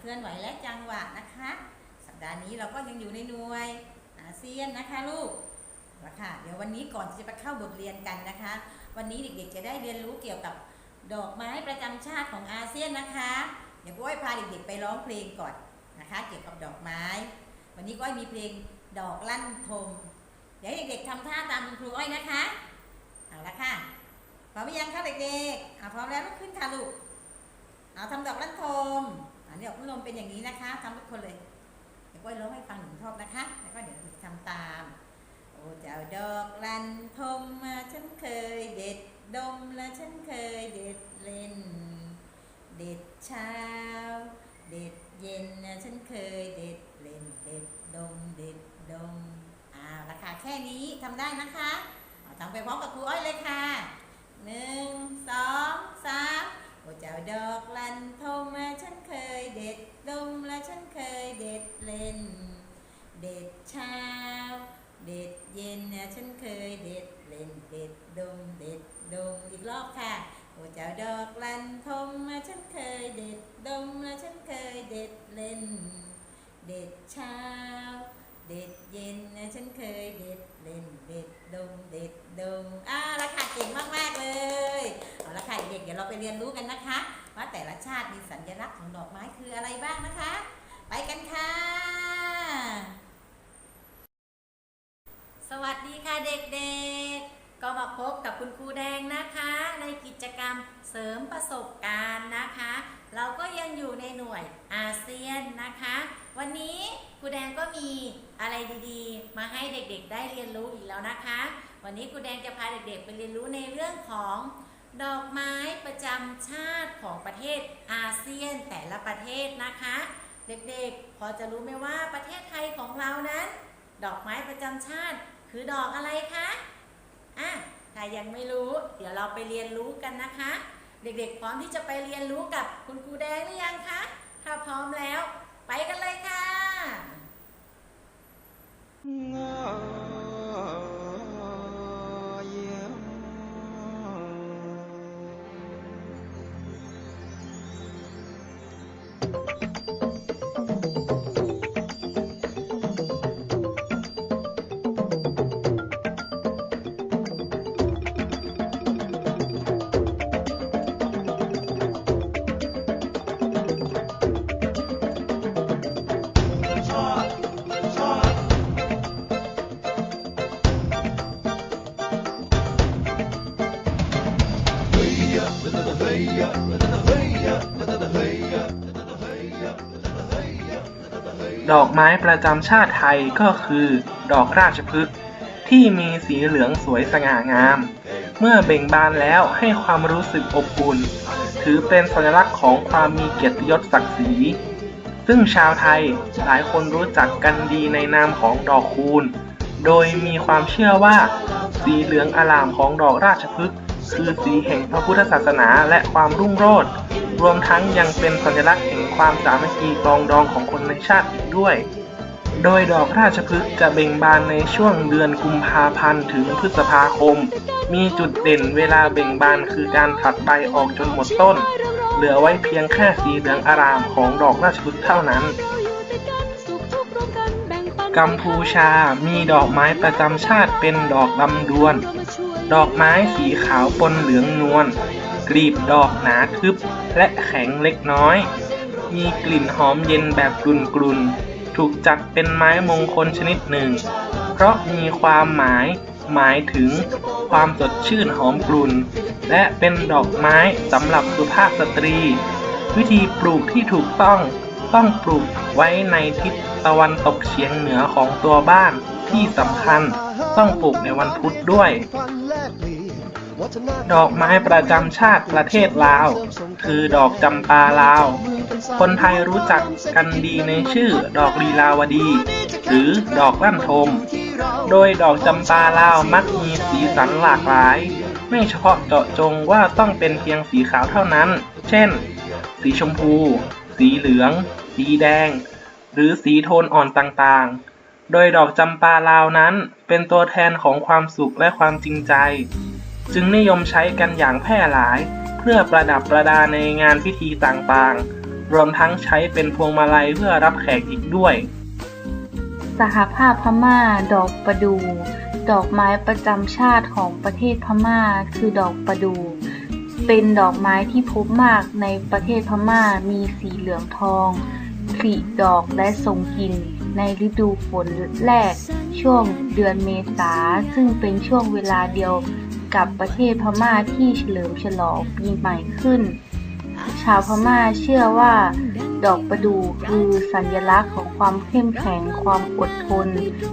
เคลื่อนไหวและจังหวะนะคะ สัปดาห์นี้เราก็ยังอยู่ในหน่วยอาเซียนนะคะลูกละค่ะเดี๋ยววันนี้ก่อนที่จะไปเข้าบทเรียนกันนะคะ วันนี้เด็กๆจะได้เรียนรู้เกี่ยวกับดอกไม้ประจำชาติของอาเซียนนะคะ เดี๋ยวก้อยพาเด็กๆไปร้องเพลงก่อนนะคะ เกี่ยวกับดอกไม้ วันนี้ก้อยมีเพลงดอกลั่นทมเดี๋ยวเด็กๆทำท่าตามคุณครูอ้อยนะคะเอาละค่ะพร้อมหรือยังคะเด็กๆอ่าพร้อมแล้วลุกขึ้นค่ะลูกเอาทำดอกลั่นทม อันนี้อกลั่นทมเป็นอย่างนี้นะคะทำทุกคนเลยเดี๋ยวก้อยร้องให้ฟังหนึ่งรอบนะคะ แล้วก็เดี๋ยวเราจะทำตามโอ้เจ้าดอกลันทมมาฉันเคยเด็ดดมและฉันเคยเด็ดเล่น เด็ดเช้า เด็ดเย็นนะฉันเคยเด็ดเล่นเด็ดดมเด็ดดมอ้าวราคาแค่นี้ทำได้นะคะทำไปพร้อมกับครูอ้อยเลยค่ะหนึ่งสองสาม โอ้เจ้าดอกลันทมมาฉันเคยเด็ดดมและฉันเคยเด็ดเล่น เด็ดเช้า เด็ดเย็นนะฉันเคยเด็ดเล่นเด็ดดมเด็ดดมอีกรอบค่ะโอ้เจ้าดอกลันทมมาฉันเคยเด็ดดมและฉันเคยเด็ดเล่น เด็ดเช้า เด็ดเย็นนะฉันเคยเด็ดเล่นเด็ดดมเด็ดดมอ่าละค่ะเก่งมากๆเลยเอาละค่ะ เรียนรู้กันนะคะ ว่าแต่ละชาติมีสัญลักษณ์ของดอกไม้คืออะไรบ้างนะคะ ไปกันค่ะ สวัสดีค่ะเด็กๆ ก็มาพบกับคุณครูแดงนะคะ ในกิจกรรมเสริมประสบการณ์นะคะ เราก็ยังอยู่ในหน่วยอาเซียนนะคะ วันนี้ครูแดงก็มีอะไรดีๆ มาให้เด็กๆ ได้เรียนรู้อีกแล้วนะคะ วันนี้ครูแดงจะพาเด็กๆ ไปเรียนรู้ในเรื่องของ ดอกไม้ประจำชาติของประเทศอาเซียนแต่ละประเทศนะคะ เด็กๆ พอจะรู้ไหมว่าประเทศไทยของเรานั้น ดอกไม้ประจำชาติคือดอกอะไรคะอะถ้ายังไม่รู้ เดี๋ยวเราไปเรียนรู้กันนะคะ เด็กๆ พร้อมที่จะไปเรียนรู้กับคุณครูแดงหรือยังคะถ้าพร้อมแล้ว ไปกันเลยค่ะง ดอกไม้ประจำชาติไทยก็คือ ดอกราชพฤกษ์ที่มีสีเหลืองสวยสง่างาม เมื่อเบ่งบานแล้วให้ความรู้สึกอบอุ่น ถือเป็นสัญลักษณ์ของความมีเกียรติยศศักดิ์ศรีซึ่งชาวไทยหลายคนรู้จักกันดีในนามของดอกคูณ โดยมีความเชื่อว่า สีเหลืองอลามของดอกราชพฤกษ์คือสีแห่งพระพุทธศาสนาและความรุ่งโรจน์รวมทั้งยังเป็นสัญลักษณ์แห่ง ความสามัคคีปรองดองของคนในชาติอีกด้วย โดยดอกราชพฤกษ์จะเบ่งบานในช่วงเดือนกุมภาพันธ์ถึงพฤษภาคม มีจุดเด่นเวลาเบ่งบานคือการผลัดใบออกจนหมดต้น เหลือไว้เพียงแค่สีเหลืองอารามของดอกราชพฤกษ์เท่านั้นกัมพูชามีดอกไม้ประจำชาติเป็นดอกลำดวน ดอกไม้สีขาวปนเหลืองนวล กลีบดอกหนาทึบและแข็งเล็กน้อย มีกลิ่นหอมเย็นแบบกลุ่นๆ ถูกจัดเป็นไม้มงคลชนิดหนึ่ง เพราะมีความหมายหมายถึงความสดชื่นหอมกลุ่น และเป็นดอกไม้สำหรับสุภาพสตรี วิธีปลูกที่ถูกต้องต้องปลูกไว้ในทิศตะวันตกเฉียงเหนือของตัวบ้านที่สำคัญต้องปลูกในวันพุธด้วย ดอกไม้ประจำชาติประเทศลาว คือดอกจำปาลาว คนไทยรู้จักกันดีในชื่อดอกลีลาวดี หรือดอกลั่นทม โดยดอกจำปาลาวมักมีสีสันหลากหลาย ไม่เฉพาะเจาะจงว่าต้องเป็นเพียงสีขาวเท่านั้น เช่น สีชมพู สีเหลือง สีแดง หรือสีโทนอ่อนต่างๆ โดยดอกจำปาลาวนั้นเป็นตัวแทนของความสุขและความจริงใจ จึงนิยมใช้กันอย่างแพร่หลายเพื่อประดับประดาในงานพิธีต่างๆ รวมทั้งใช้เป็นพวงมาลัยเพื่อรับแขกอีกด้วย สหภาพพม่าดอกประดู ดอกไม้ประจำชาติของประเทศพม่าคือดอกประดู เป็นดอกไม้ที่พบมากในประเทศพม่ามีสีเหลืองทองผลิดอกและส่งกลิ่นในฤดูฝนแรก ช่วงเดือนเมษาซึ่งเป็นช่วงเวลาเดียวกับประเทศพม่าที่เฉลิมฉลองปีใหม่ขึ้น ชาวพม่าเชื่อว่าดอกประดู่คือสัญลักษณ์ของความเข้มแข็งความอดทน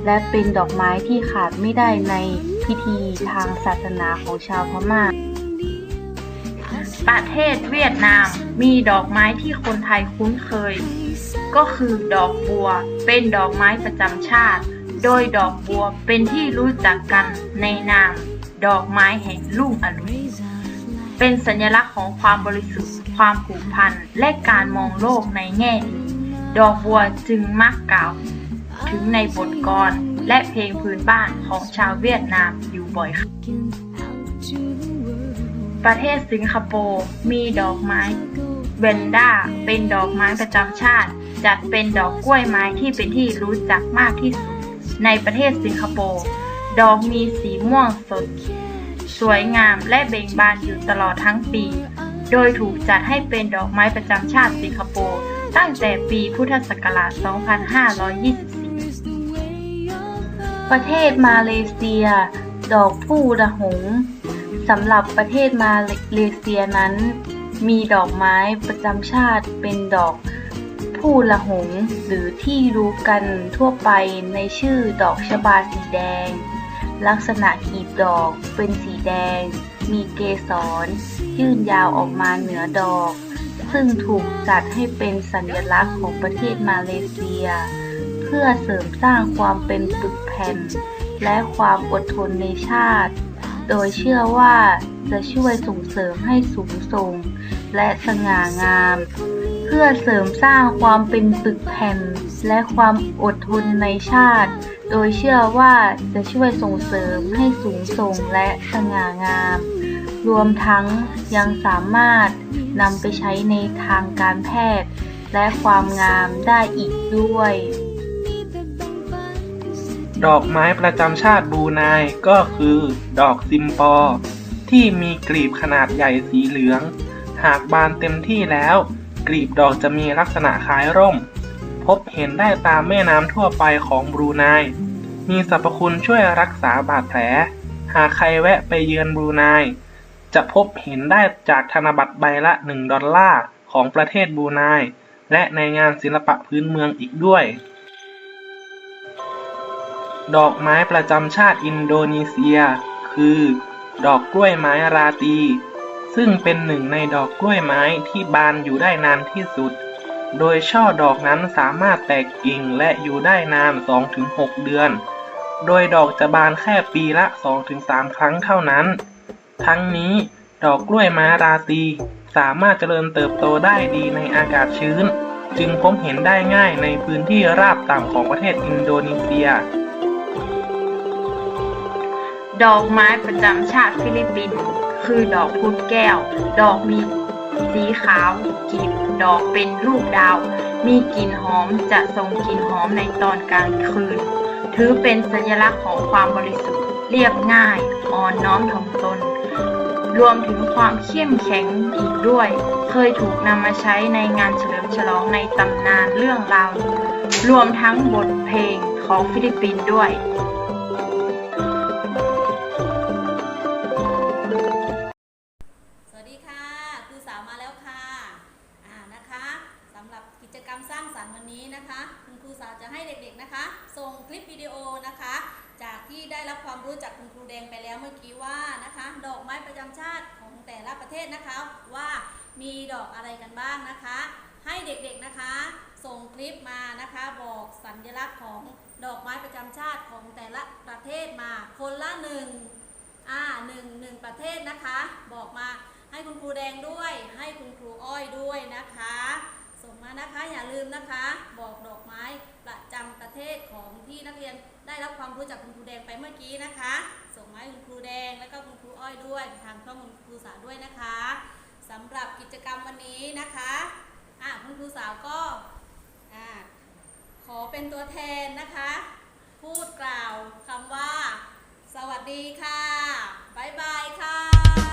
และเป็นดอกไม้ที่ขาดไม่ได้ในพิธีทางศาสนาของชาวพม่า ประเทศเวียดนามมีดอกไม้ที่คนไทยคุ้นเคย ก็คือดอกบัวเป็นดอกไม้ประจำชาติ โดยดอกบัวเป็นที่รู้จักกันในนาม ดอกไม้แห่งลุ่งอรุณ เป็นสัญลักษณ์ของความบริสุทธิ์ ความผูกพัน และการมองโลกในแง่ดี ดอกบัวจึงมักกล่าว ถึงในบทกลและเพลงพื้นบ้านของชาวเวียดนามอยู่บ่อยค่ะประเทศสิงคโปร์มีดอกไม้เวนด้าเป็นดอกไม้ประจำชาติ จัดเป็นดอกกล้วยไม้ที่เป็นที่รู้จักมากที่สุด ในประเทศสิงคโปร์ ดอกมีสีม่วงสด สวยงามและเบ่งบานอยู่ตลอดทั้งปี โดยถูกจัดให้เป็นดอกไม้ประจำชาติสิงคโปร์ตั้งแต่ปีพุทธศักราช 2524 ประเทศมาเลเซีย ดอกผู้ระหงสำหรับประเทศมาเลเซียนั้น มีดอกไม้ประจำชาติเป็นดอกผู้ละหง หรือที่รู้กันทั่วไปในชื่อดอกชบาสีแดง ลักษณะกีบดอกเป็นสีแดง มีเกสร ยื่นยาวออกมาเหนือดอก ซึ่งถูกจัดให้เป็นสัญลักษณ์ของประเทศมาเลเซีย เพื่อเสริมสร้างความเป็นปึกแผ่น และความอดทนในชาติ โดยเชื่อว่าจะช่วยส่งเสริมให้สูงส่ง และสง่างาม เพื่อเสริมสร้างความเป็นปึกแผ่น และความอดทนในชาติ โดยเชื่อว่าจะช่วยส่งเสริมให้สูงส่งและสง่างาม รวมทั้งยังสามารถนำไปใช้ในทางการแพทย์ และความงามได้อีกด้วย ดอกไม้ประจำชาติบรูไนก็คือ ดอกซิมปอ ที่มีกลีบขนาดใหญ่สีเหลือง หากบานเต็มที่แล้ว กลีบดอกจะมีลักษณะคล้ายร่ม พบเห็นได้ตามแม่น้ำทั่วไปของบรูไน มีสรรพคุณช่วยรักษาบาดแผล หากใครแวะไปเยือนบรูไน จะพบเห็นได้จากธนบัตรใบละ 1 ดอลลาร์ของประเทศบรูไน และในงานศิลปะพื้นเมืองอีกด้วย ดอกไม้ประจำชาติอินโดนีเซีย คือ ดอกกล้วยไม้ราตี ซึ่งเป็นหนึ่งในดอกกล้วยไม้ที่บานอยู่ได้นานที่สุด โดยช่อดอกนั้นสามารถแตกกิ่งและอยู่ได้นาน 2-6 เดือน โดยดอกจะบานแค่ปีละ 2-3 ครั้งเท่านั้น ทั้งนี้ดอกกล้วยม้ราตรีสามารถเจริญเติบโตได้ดีในอากาศชื้น จึงพบเห็นได้ง่ายในพื้นที่ราบต่ำของประเทศอินโดนีเซีย ดอกไม้ประจำชาติฟิลิปปินส์คือดอกพุธแก้ว ดอกมี สีขาวกลีบดอกเป็นรูปดาว มีกลิ่นหอมจะส่งกลิ่นหอมในตอนกลางคืน ถือเป็นสัญลักษณ์ของความบริสุทธิ์เรียบง่าย อ่อนน้อมถ่อมตน รวมถึงความเข้มแข็งอีกด้วย เคยถูกนำมาใช้ในงานเฉลิมฉลองในตำนานเรื่องราว รวมทั้งบทเพลงของฟิลิปปินส์ด้วย ได้รับความรู้จากคุณครูแดงไปแล้วเมื่อกี้ว่านะคะ ดอกไม้ประจำชาติของแต่ละประเทศนะคะว่ามีดอกอะไรกันบ้างนะคะ ให้เด็กๆนะคะ ส่งคลิปมานะคะบอกสัญลักษณ์ของดอกไม้ประจำชาติของแต่ละประเทศมาคนละหนึ่งอ่าหนึ่งหนึ่งประเทศนะคะ บอกมาให้คุณครูแดงด้วย ให้คุณครูอ้อยด้วยนะคะ ส่งมานะคะอย่าลืมนะคะ บอกดอกไม้ประจำประเทศของที่นักเรียน ได้รับความรู้จากคุณครูแดงไปเมื่อกี้นะคะ ส่งมาให้คุณครูแดง และก็คุณครูอ้อยด้วย ทางช่องคุณครูสาวด้วยนะคะสำหรับกิจกรรมวันนี้นะคะอะคุณครูสาวก็อะขอเป็นตัวแทนนะคะ พูดกล่าวคำว่า สวัสดีค่ะบ๊ายบายค่ะ